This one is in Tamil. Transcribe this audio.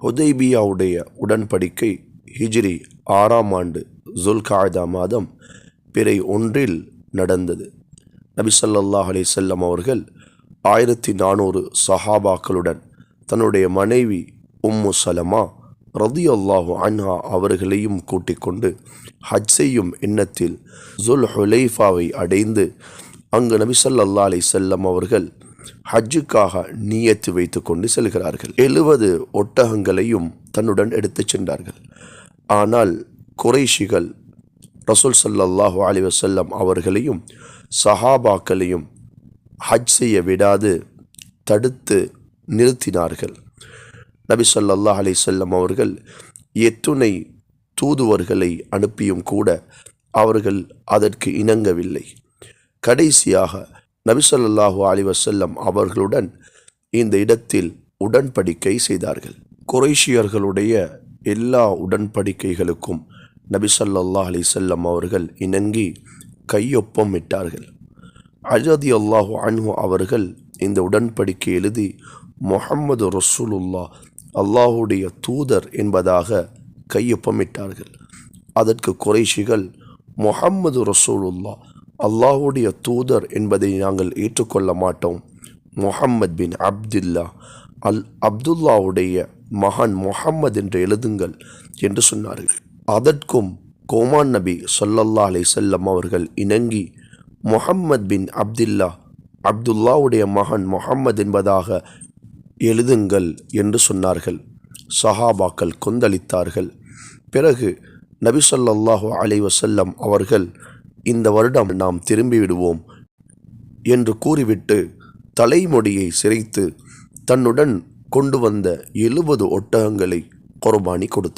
ஹுதைபியாவுடைய உடன்படிக்கை ஹிஜ்ரி ஆறாம் ஆண்டு ஜுல்காய்தா மாதம் பிறை ஒன்றில் நடந்தது. நபிசல்லாஹ் ஸல்லல்லாஹு அவர்கள் ஆயிரத்தி நானூறு சஹாபாக்களுடன் தன்னுடைய மனைவி உம்மு சலமா ரதியல்லாஹு அன்ஹா அவர்களையும் கூட்டிக் கொண்டு ஹஜ் செய்யும் எண்ணத்தில் ஜுல் ஹுலைஃபாவை அடைந்து அங்கு நபிசல்லா அலி செல்லம் அவர்கள் ஹஜ்ஜுக்காக நியத்து வைத்து கொண்டு செல்கிறார்கள். எழுபது ஒட்டகங்களையும் தன்னுடன் எடுத்துச் சென்றார்கள். ஆனால் குறைஷிகள் ரசூல் ஸல்லல்லாஹு அலி வசல்லம் அவர்களையும் சஹாபாக்களையும் ஹஜ் செய்ய விடாது தடுத்து நிறுத்தினார்கள். நபி சொல்லாஹ் அலி செல்லம் அவர்கள் எத்துணை தூதுவர்களை அனுப்பியும் கூட அவர்கள் அதற்கு இணங்கவில்லை. கடைசியாக நபிசல்லாஹு அலி வசல்லம் அவர்களுடன் இந்த இடத்தில் உடன்படிக்கை செய்தார்கள். குறைஷியர்களுடைய எல்லா உடன்படிக்கைகளுக்கும் நபி அலி செல்லம் அவர்கள் இணங்கி கையொப்பம் இட்டார்கள். அஜதி அல்லாஹு அன்ஹு அவர்கள் இந்த உடன்படிக்கை எழுதி முகம்மது ரசூலுல்லா அல்லாஹுடைய தூதர் என்பதாக கையொப்பமிட்டார்கள் அதற்கு குறைஷிகள் முகம்மது ரசூலுல்லா அல்லாஹுடைய தூதர் என்பதை நாங்கள் ஏற்றுக்கொள்ள மாட்டோம். முஹம்மத் பின் அப்துல்லா அல் அப்துல்லாவுடைய மகன் முஹம்மது என்று எழுதுங்கள் என்று சொன்னார்கள். அதற்கும் கோமான் நபி சொல்லல்லா அலை செல்லம் அவர்கள் இணங்கி முஹம்மத் பின் அப்துல்லா அப்துல்லாவுடைய மகன் முஹம்மது என்பதாக எழுதுங்கள் என்று சொன்னார்கள். சஹாபாக்கள் கொந்தளித்தார்கள். பிறகு நபி சொல்லல்லாஹு அலை வசல்லம் அவர்கள் இந்த வருடம் நாம் திரும்பிவிடுவோம் என்று கூறிவிட்டு தலைமுடியை சிரைத்து தன்னுடன் கொண்டு வந்த எழுபது ஒட்டகங்களை குர்பானி கொடுத்தார்.